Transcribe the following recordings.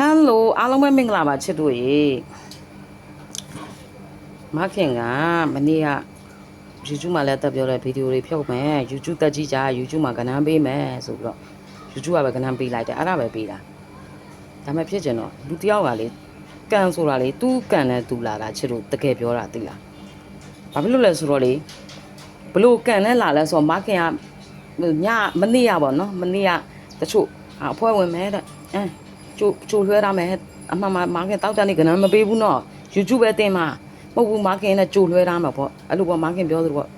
ဟယ်လိုအားလုံးပဲမင်္ဂလာပါချစ်တို့ရေမခင်ကမနေ့က YouTube မှာလည်းတက်ပြောတဲ့ဗီဒီယိုတွေဖြုတ်မယ် YouTube တက်ကြည့်ကြ YouTube မှာကဏ္ဍပေးမယ်ဆိုပြီးတော့ YouTube ကပဲကဏ္ဍပေးလိုက်တယ်အဲ့ဒါပဲပေးတာဒါမှဖြစ်ကျင်တော့လူတစ်ယောက်ကလေကန်ဆိုတာလေသူ့ကန်နဲ့သူလာတာချစ်တို့တကယ်ပြောတာသိလားဘာဖြစ်လို့လဲဆိုတော့လေဘလို့ကန်နဲ့လာလဲဆိုတော့မခင်ကညမနေ့ကပေါ့နော်မနေ့ကတချို့အဖွဲဝင်မယ်တဲ့အဲ ချိုးချိုးလွှဲရမယ်အမှန်မှမခင်တောက်တန်းနေကဏ္ဍမပေးဘူးနော် YouTube ပဲတင်မှာမဟုတ်ဘူးမခင်နဲ့ကြိုလွှဲထားမှာပေါ့အဲ့လိုပေါ့မခင်ပြောသလိုပေါ့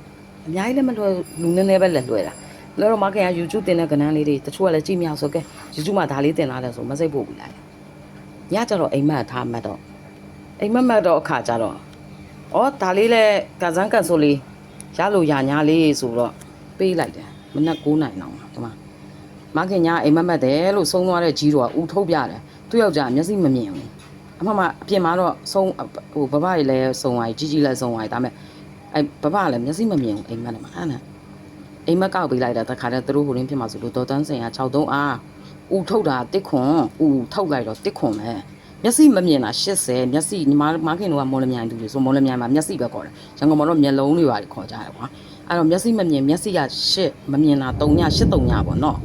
အများကြီးလည်းမလွှဲလူနည်းနည်းပဲလက်လွှဲတာလွှဲတော့မခင်က YouTube တင်တဲ့ကဏ္ဍလေးတွေတချို့ကလည်းကြည့်မြောက်ဆိုကဲ YouTube မှာဒါလေးတင်လာတယ်ဆိုမစိတ်ဖို့ဘူးလားညကျတော့အိမ်မက်ထားမှတ်တော့အိမ်မက်မှတ်တော့အခါကျတော့ဩဒါလေးလဲကဇန်းကန်ဆိုလေးရလို့ရညာလေးဆိုတော့ပေးလိုက်တယ်မနက်9နိုင်အောင်ဒီမှာ မခင်ညာအိမ်မက်မှတ်တယ်လို့ဆုံးသွားတဲ့ကြီးတော့ဦးထုတ်ပြတယ်သူ့ယောက်ျားမျက်စိမမြင်ဘူးအမှမအပြင်မှာတော့ဆုံးဟိုဘဘကြီးလည်းဆုံးသွားကြီးကြီးလည်းဆုံးသွားဒါပေမဲ့အဲဘဘလည်းမျက်စိမမြင်ဘူးအိမ်မက်တယ်မှာအဲ့နဲ့အိမ်မက်ကောက်ပေးလိုက်တာတခါတည်းသူတို့ဟိုရင်းဖြစ်မှာဆိုလို့ဒေါ်တန်းစင်က63အားဦးထုတ်တာတစ်ခွန်ဦးထုတ်လိုက်တော့တစ်ခွန်ပဲမျက်စိမမြင်တာ80မျက်စိညီမမခင်တို့ကမော်လမြိုင်သူတွေဆိုမော်လမြိုင်မှာမျက်စိပဲခေါ်တယ်ရန်ကုန်မှာတော့မျက်လုံးတွေပါခေါ်ကြတယ်ကွာအဲ့တော့မျက်စိမမြင်မျက်စိက8မမြင်တာ3ည8 3ညပေါ့နော်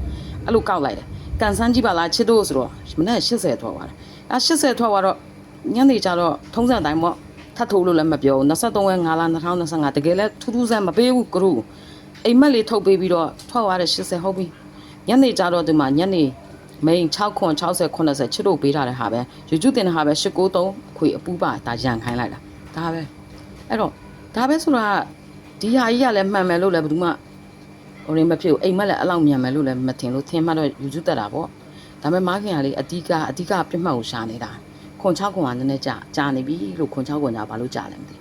အဲ့လိုကောက်လိုက်တယ်ကန်ဆန်းကြည့်ပါလားချစ်တို့ဆိုတော့မနေ့80ထွက်သွားတယ်အဲ့80ထွက်သွားတော့ညနေကျတော့ထုံးစံတိုင်းပေါ့ထပ်ထိုးလို့လည်းမပြောဘူး23ရက်5လ2025တကယ်လဲထူးထူးဆန်းမပေးဘူးကရူအိမ်မက်လေးထုတ်ပေးပြီးတော့ထွက်သွားတယ်80ဟုတ်ပြီညနေကျတော့ဒီမှာညနေမိန်6ခွန်60 80ချစ်တို့ပေးထားတဲ့ဟာပဲ YouTube တင်တဲ့ဟာပဲ893ခွေအပူပါဒါရန်ခိုင်းလိုက်တာဒါပဲအဲ့တော့ဒါပဲဆိုတာဒီဟာကြီးကလည်းမှန်မယ်လို့လည်းဘယ်သူမှ ဟိုရင်းမဖြစ်ဘူးအိမ်မက်လည်းအလောက်မြန်မယ်လို့လည်းမထင်လို့ထင်မှတော့ YouTube တက်တာပေါ့ဒါပေမဲ့မားခင်ကလေအတိကအတိကပြတ်မှတ်ကိုရှာနေတာခွန်6ခွန်ကနည်းနည်းကြာကြာနေပြီလို့ခွန်6ခွန်ကြာဘာလို့ကြာလဲမသိ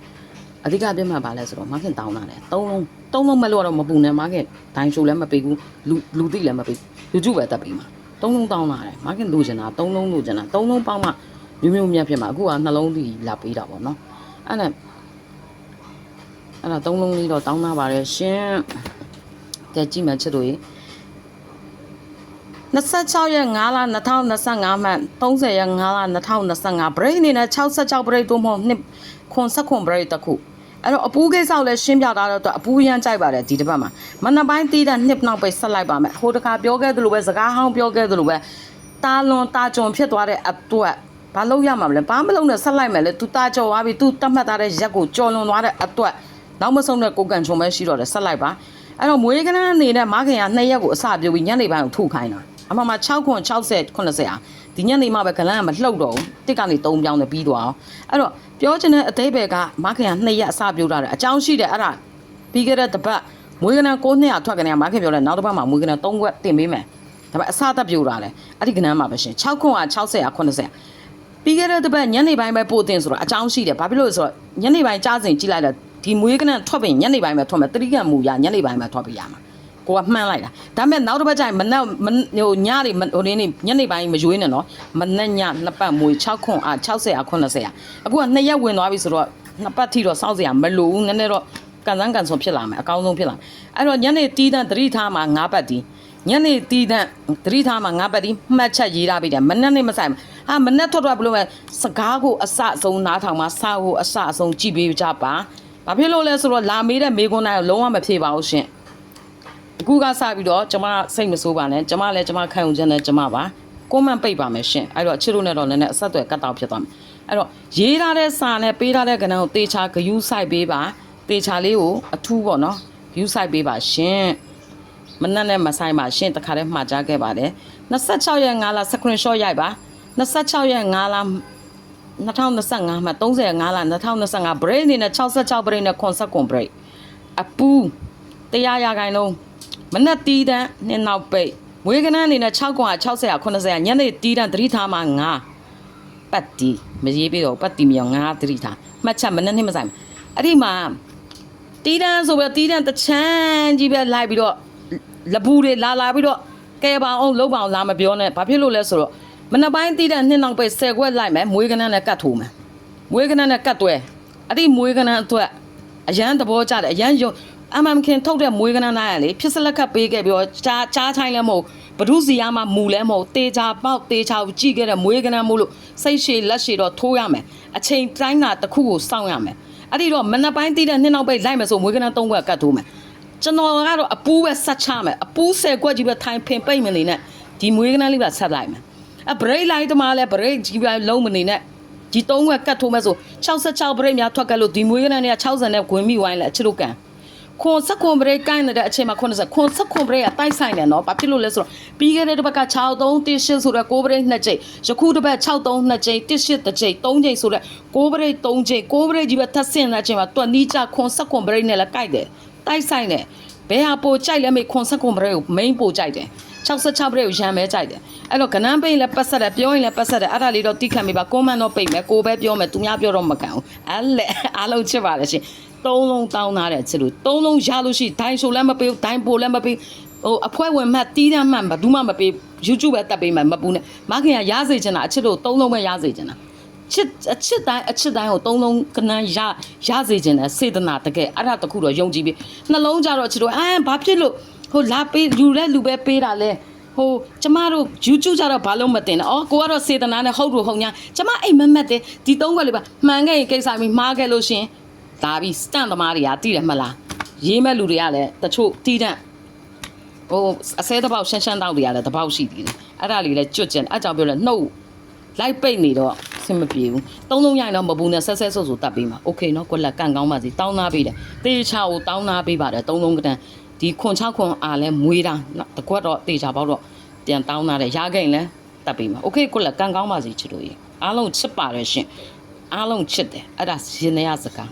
အတိကပြတ်မှတ်ပါလဲဆိုတော့မားခင်တောင်းတာလေသုံးလုံးသုံးလုံးမလို့တော့မပူနဲ့မားခင်ဒိုင်းရှိုးလည်းမပေးဘူးလူလူသိလည်းမပေးဘူး YouTube ပဲတက်ပေးမှာသုံးလုံးတောင်းလာတယ်မားကင်လိုချင်တာသုံးလုံးလိုချင်တာသုံးလုံးပေါင်းမှမျိုးမျိုးမြတ်ဖြစ်မှာအခုကနှလုံးသီးလာပေးတာပေါ့နော်အဲ့ဒါအဲ့ဒါသုံးလုံးလေးတော့တောင်းလာပါတယ်ရှင် ကဲကြည့်မှချစ်တို့ရေ26ရက်5လ2025မှ30ရက်5လ2025 break အနေနဲ့66 break တို့မဟုတ်နှစ်ခွန်ဆက်ခွန် break တစ်ခုအဲ့တော့အပူးကိစ္စကိုလည်းရှင်းပြတာတော့အပူးရမ်းကြိုက်ပါတယ်ဒီတစ်ပတ်မှာမနက်ပိုင်းတီးတဲ့နှစ်နောက်ပဲဆက်လိုက်ပါမယ်ဟိုတခါပြောခဲ့သလိုပဲစကားဟောင်းပြောခဲ့သလိုပဲတာလွန်တာကြုံဖြစ်သွားတဲ့အတွက်ဘာလို့ရမှာမလဲဘာမလုံးနဲ့ဆက်လိုက်မယ်လေ तू တာကြော်သွားပြီ तू တတ်မှတ်ထားတဲ့ရက်ကိုကြော်လွန်သွားတဲ့အတွက်နောက်မဆုံးတဲ့ကိုကန်ချုံပဲရှိတော့တယ်ဆက်လိုက်ပါ အဲ့တော့မွေးကနန်းအနေနဲ့မခင်က2ရက်ကိုအစပြုတ်ပြီးညနေပိုင်းကိုထုတ်ခိုင်းတာအမှမှာ6ခွန်60 80အာဒီညနေမှပဲကလန်းကမလှုပ်တော့ဘူးတစ်ကနေ3ပြောင်းနဲ့ပြီးသွားအောင်အဲ့တော့ပြောချင်တဲ့အသေးပဲကမခင်က2ရက်အစပြုတ်တာတယ်အကြောင်းရှိတယ်အဲ့ဒါပြီးခဲ့တဲ့တစ်ပတ်မွေးကနန်း9နှစ်ထွက်ကနေကမခင်ပြောတယ်နောက်တစ်ပတ်မှာမွေးကနန်း3ခွက်တင်ပေးမယ်ဒါပေမဲ့အစသက်ပြုတ်တာလေအဲ့ဒီကနန်းမှာပဲရှင်6ခွန်က60 80ပြီးခဲ့တဲ့တစ်ပတ်ညနေပိုင်းပဲပို့တင်ဆိုတော့အကြောင်းရှိတယ်ဘာဖြစ်လို့လဲဆိုတော့ညနေပိုင်းကြားစဉ်ကြည့်လိုက်တော့ ဒီမွေးကနန်းထွက်ပြီးညနေပိုင်းပဲထွက်မယ်တတိကမူရညနေပိုင်းပဲထွက်ပြီးရမှာကိုကမှန်းလိုက်တာဒါပေမဲ့နောက်တစ်ပတ်ကျရင်မနက်မနဟိုညတွေမဟိုနေ့ညနေပိုင်းမရွေးနဲ့နော်မနက်ညနှစ်ပတ်မွေ6ခွန်အား60အား80အားအခုကနှစ်ရက်ဝင်သွားပြီဆိုတော့နှစ်ပတ်ထိတော့စောင့်စရာမလိုဘူးနည်းနည်းတော့ကန်စန်းကန်ဆုံးဖြစ်လာမယ်အကောင်းဆုံးဖြစ်လာမယ်အဲ့တော့ညနေတီးတဲ့သတိထားမှာ9ပတ်တီးညနေတီးတဲ့သတိထားမှာ9ပတ်တီးမှတ်ချက်ရေးထားပြီးတယ်မနက်နေ့မဆိုင်ဘူးဟာမနက်ထွက်ထွက်ဘလို့ပဲစကားကိုအစအဆုံးနားထောင်မှာစာကိုအစအဆုံးကြည့်ပေးကြပါ ဘာဖြစ်လို့လဲဆိုတော့လာမေးတဲ့မေကွန်းတိုင်းကိုလုံးဝမဖြေပါဘူးရှင်အခုကစပြီးတော့ကျမစိတ်မဆိုးပါနဲ့ကျမလည်းကျမခံယူချက်နဲ့ကျမပါကွန်မန့်ပိတ်ပါမယ်ရှင်အဲ့တော့ချစ်လို့နဲ့တော့လည်းနဲ့အဆက်အသွယ်ကတ်တောက်ဖြစ်သွားမယ်အဲ့တော့ရေးထားတဲ့စာနဲ့ပေးထားတဲ့ကဏ္ဍကိုတေချာဂယူးဆိုင်ပေးပါတေချာလေးကိုအထူးပေါ့နော်ဂယူးဆိုင်ပေးပါရှင်မနက်နဲ့မဆိုင်ပါရှင်တခါတည်းမှားကြခဲ့ပါတယ်26ရက်5လ screenshot ရိုက်ပါ26ရက်5လ 2025မှာ35လ2025 break အနေနဲ့66 break နဲ့59 break အပူတရားရခိုင်လုံးမနက်တီးတန်းနှစ်နောက်ပိတ်ဝေကနန်းအနေနဲ့6ကွာ60 80ညနေတီးတန်းသတိထားမှာ9ပတ်တီမရေးပြီးတော့ပတ်တီမြောင်9သတိထားမှတ်ချက်မနက်နှစ်မဆိုင်ဘူးအဲ့ဒီမှာတီးတန်းဆိုပြီးတီးတန်းတချမ်းကြီးပဲလိုက်ပြီးတော့လပူတွေလာလာပြီးတော့ကဲပါအောင်လုံးပါအောင်လာမပြောနဲ့ဘာဖြစ်လို့လဲဆိုတော့ မနက်ပိုင်းတီးတန်းနှစ်နောက်ပိတ်10ခွက်လိုက်မယ်မွေးကနန်းနဲ့ကတ်ထိုးမယ်မွေးကနန်းနဲ့ကတ်တွဲအဲ့ဒီမွေးကနန်းအတွက်အရန်သဘောကျတယ်အရန်ယုံအမှန်ခင်ထုတ်တဲ့မွေးကနန်းနိုင်ရလေဖြစ်စလက်ကပ်ပေးခဲ့ပြီးတော့ကြားကြားချိုင်းလည်းမဟုတ်ဘဒုစီယာမှာမူလဲမဟုတ်တေချာပေါက်တေချာကိုကြည့်ခဲ့တဲ့မွေးကနန်းမို့လို့စိတ်ရှည်လက်ရှည်တော့ထိုးရမယ်အချိန်တိုင်းကတစ်ခုကိုစောင့်ရမယ်အဲ့ဒီတော့မနက်ပိုင်းတီးတဲ့နှစ်နောက်ပိတ်လိုက်မယ်ဆိုမွေးကနန်းသုံးခွက်ကတ်ထိုးမယ်ကျွန်တော်ကတော့အပူးပဲဆက်ချမယ်အပူးဆယ်ခွက်ကြီးပဲထိုင်ဖင်ပိတ်မနေနဲ့ဒီမွေးကနန်းလေးပါဆက်လိုက်မယ် အဘရိတ်လိုက်တမလဲဘရိတ်ကြီးပဲလုံးမနေနဲ့ဒီသုံးခွက်ကတ်ထိုးမယ်ဆို66ဘရိတ်များထွက်ကတ်လို့ဒီမွေးကနန်းတွေက60နဲ့ဂွင်းမိဝိုင်းလဲအချစ်လို့ကန်ခွန်ဆက်ခွန်ဘရိတ်ကိုင်းနေတဲ့အချိန်မှာ80ခွန်ဆက်ခွန်ဘရိတ်ကတိုက်ဆိုင်တယ်နော်ဘာဖြစ်လို့လဲဆိုတော့ပြီးခဲ့တဲ့တစ်ပတ်က6318ဆိုတော့6ဘရိတ်2ကြိမ်ယခုတစ်ပတ်63 2ကြိမ်18တစ်ကြိမ်3ကြိမ်ဆိုတော့6ဘရိတ်3ကြိမ်6ဘရိတ်ကြီးပဲထပ်ဆင့်တဲ့အချိန်မှာတွက်နီးကြခွန်ဆက်ခွန်ဘရိတ်နဲ့လည်းကိုက်တယ်တိုက်ဆိုင်တယ်ဘယ်ဟာပိုကြိုက်လဲမေခွန်ဆက်ခွန်ဘရိတ်ကို main ပိုကြိုက်တယ် 66ဘရိတ်ကိုရံမဲကြိုက်တယ်အဲ့တော့ကနန်းပိတ်လည်းပတ်ဆက်တယ်ပြောရင်လည်းပတ်ဆက်တယ်အဲ့ဒါလေးတော့တိခတ်မိပါကွန်မန့်တော့ပိတ်မယ်ကိုပဲပြောမယ်သူများပြောတော့မကန်ဘူးအဲ့လေအားလုံးချစ်ပါလေရှင်သုံးလုံးတောင်းသားတဲ့ချစ်လို့သုံးလုံးရလို့ရှိဒိုင်းဆိုလည်းမပေးဘူးဒိုင်းပိုလည်းမပေးဟိုအဖွဲဝင်မှတ်တီးတမ်းမှတ်ဘာမှမပေး YouTube ပဲတက်ပေးမှမပူနဲ့မခင်ကရစေချင်တာအချစ်လို့သုံးလုံးပဲရစေချင်တာချစ်အချစ်တိုင်းအချစ်တိုင်းကိုသုံးလုံးကနန်းရရစေချင်တယ်စေတနာတကယ်အဲ့ဒါတခုတော့ယုံကြည်ပြီးနှလုံးကြတော့ချစ်လို့အာဘာဖြစ်လို့ ဟိုလာပေးယူတဲ့လူပဲပေးတာလဲဟိုကျမတို့ YouTube ကြတော့ဘာလို့မတင်လဲ။အော်ကိုကတော့စေတနာနဲ့ဟုတ်လို့ဟုတ်ညာ။ကျမအိမ်မက်မက်တယ်ဒီသုံးခွက်လေးပါမှန်ခဲ့ရင်ကိစ္စမီမှားခဲ့လို့ရှရင်ဒါပြီးစတန့်သမားတွေကတည်တယ်မလား။ရေးမဲ့လူတွေကလည်းတချို့တည်တဲ့ဟိုအစဲတစ်ပေါက်ရှမ်းရှမ်းတောက်တွေကလည်းတစ်ပေါက်ရှိသေးတယ်။အဲ့ဒါလေးလည်းကြွတ်ကျင်အဲ့ကြောင့်ပြောလဲနှုတ်လိုက်ပိတ်နေတော့ဆင်မပြေဘူး။သုံးလုံးရိုင်တော့မဘူးနဲ့ဆက်ဆက်ဆုပ်ဆုပ်တတ်ပေးမှာ။ Okay နော်ကွက်လက်ကန်ကောင်းပါစီတောင်းသားပေးတယ်။တေချာကိုတောင်းသားပေးပါတယ်သုံးလုံးကတန်း ဒီခွန်6ခွန်အားလဲမွေးတာနော်တကွက်တော့တေချာပေါက်တော့ပြန်တောင်းသားတယ်ရခဲ့ရင်လဲတတ်ပေးမှာ။ Okay ကွက်လက်ကန်ကောင်းပါစီချစ်လို့ရေအားလုံးချစ်ပါတယ်ရှင်။အားလုံးချစ်တယ်အဲ့ဒါရှင်နေရစကား